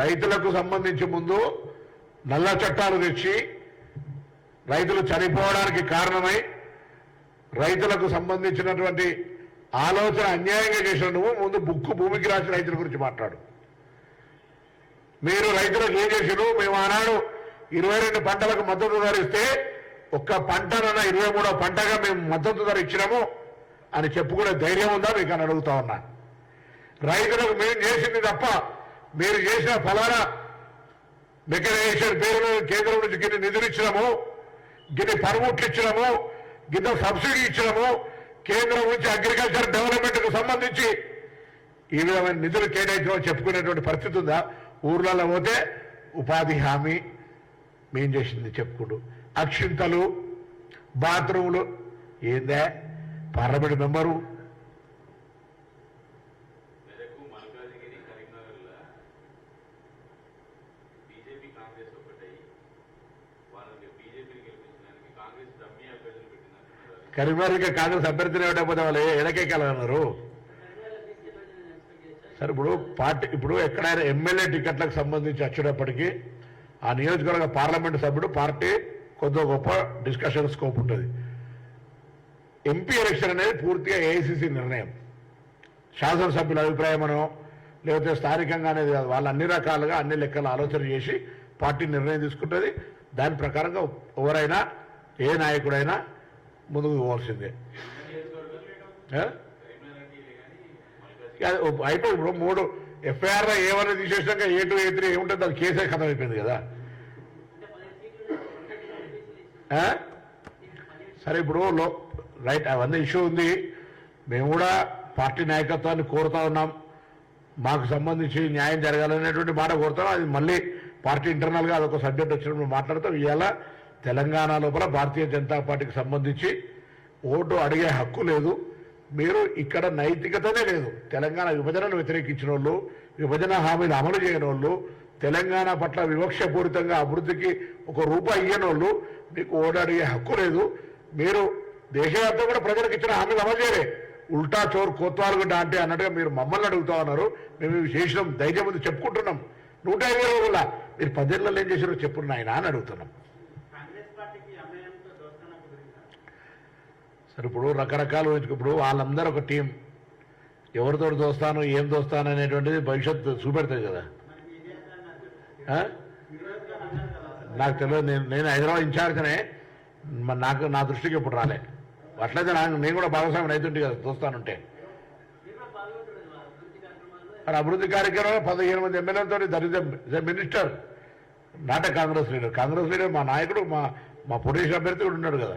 రైతులకు సంబంధించి ముందు నల్ల చట్టాలు తెచ్చి రైతులు చనిపోవడానికి కారణమై రైతులకు సంబంధించినటువంటి ఆలోచన అన్యాయంగా చేసిన నువ్వు ముందు బుక్కు భూమికి రాసి రైతుల గురించి మాట్లాడు. మీరు రైతులకు ఏం చేసిరు? మేము ఆనాడు ఇరవై రెండు పంటలకు మద్దతు ధర ఇస్తే ఒక్క పంటనన్న ఇరవై మూడో పంటగా మేము మద్దతు ధర ఇచ్చినాము అని చెప్పుకునే ధైర్యం ఉందా? మీకు అని అడుగుతా ఉన్నా. రైతులకు మేము చేసింది తప్ప మీరు చేసిన ఫలానా మెకనైజేషన్ పేరు మీద కేంద్రం నుంచి గిన్ని నిధులు ఇచ్చినాము గిన్ని పర్మిట్లు ఇచ్చినాము గిన్నె సబ్సిడీ ఇచ్చినాము కేంద్రం నుంచి అగ్రికల్చర్ డెవలప్మెంట్కు సంబంధించి ఈ విధమైన నిధులు కేటాయించమని చెప్పుకునేటువంటి పరిస్థితి ఉందా? ఊర్లలో పోతే ఉపాధి హామీ మేం చేసింది చెప్పుకుంటూ. అక్షింతలు బాత్రూములు ఏందే? పార్లమెంట్ మెంబరు కాంగ్రెస్ ఒకటై వాళ్ళకి బీజేపీని గెలిపించడానికి కాంగ్రెస్ డమ్మీ అభ్యర్థులు పెట్టిందంటున్నారు కరీంనగర్కి కాంగ్రెస్ అభ్యర్థులు ఇవ్వకపోతే వాళ్ళు ఎడకెక్కాలన్నారు సరే ఇప్పుడు పార్టీ ఇప్పుడు ఎక్కడైనా ఎమ్మెల్యే టికెట్లకు సంబంధించి వచ్చేటప్పటికీ ఆ నియోజకవర్గ పార్లమెంటు సభ్యుడు పార్టీ కొద్ది గొప్ప డిస్కషన్ స్కోప్ ఉంటుంది. ఎంపీ ఎలక్షన్ అనేది పూర్తిగా ఏఐసిసి నిర్ణయం. శాసనసభ్యుల అభిప్రాయమనో లేకపోతే స్థానికంగా అనేది కాదు. వాళ్ళు అన్ని రకాలుగా అన్ని లెక్కలు ఆలోచన చేసి పార్టీ నిర్ణయం తీసుకుంటుంది. దాని ప్రకారంగా ఎవరైనా ఏ నాయకుడైనా ముందుకు పోవాల్సిందే. అయిపోయి ఇప్పుడు మూడు ఎఫ్ఐఆర్ ఏమైనా తీసేసాక ఏ టూ ఏ త్రీ ఏముంటుంది దాని కేసే ఖతం అయిపోయింది కదా సరే ఇప్పుడు లో రైట్ అవన్నీ ఇష్యూ ఉంది. మేము కూడా పార్టీ నాయకత్వాన్ని కోరుతా ఉన్నాం. మాకు సంబంధించి న్యాయం జరగాలనేటువంటి మాట కోరుతాం అది మళ్ళీ పార్టీ ఇంటర్నల్గా అదొక సబ్జెక్ట్ వచ్చినప్పుడు మాట్లాడతాం. ఇవాళ తెలంగాణ లోపల భారతీయ జనతా పార్టీకి సంబంధించి ఓటు అడిగే హక్కు లేదు. మీరు ఇక్కడ నైతికతనే లేదు. తెలంగాణ విభజనను వ్యతిరేకించిన వాళ్ళు విభజన హామీలు అమలు చేయని వాళ్ళు తెలంగాణ పట్ల వివక్షపూరితంగా అభివృద్ధికి ఒక రూపాయి ఇయ్యని వాళ్ళు మీకు ఓటు అడిగే హక్కు లేదు. మీరు దేశవ్యాప్తంగా కూడా ప్రజలకు ఇచ్చిన హామీలు అమలు చేయలే. ఉల్టా చోరు కోత్వాలుగుడ్డ అంటే అన్నట్టుగా మీరు మమ్మల్ని అడుగుతా ఉన్నారు. మేము విశేషం చేసినాం ధైర్యం చెప్పుకుంటున్నాం. నూట ఇరవై రోజుల మీరు పదేళ్ళలో ఏం చేసారో చెప్పు నాయన అని అడుగుతున్నాం. సరే ఇప్పుడు రకరకాలు ఇప్పుడు వాళ్ళందరూ ఒక టీం. ఎవరితో దోస్తాను ఏం దోస్తాను అనేటువంటిది భవిష్యత్తు చూపెడుతుంది కదా. నాకు తెలియదు నేను నేను హైదరాబాద్ ఇన్ఛార్జ్నే నాకు నా దృష్టికి ఇప్పుడు రాలే. అట్లయితే నాకు నేను కూడా భాగస్వామ్యం అవుతుంటే కదా దోస్తానుంటే మీరు కూడా పాల్గొంటున్నారు అభివృద్ధి కార్యక్రమాల్లో మరి అభివృద్ధి కార్యక్రమం పదిహేను మంది ఎమ్మెల్యేలతో దరిద్ర మినిస్టర్ నాట కాంగ్రెస్ లీడర్. కాంగ్రెస్ లీడర్ మా నాయకుడు మా మా పొటేషన్ అభ్యర్థి కూడా ఉన్నాడు కదా.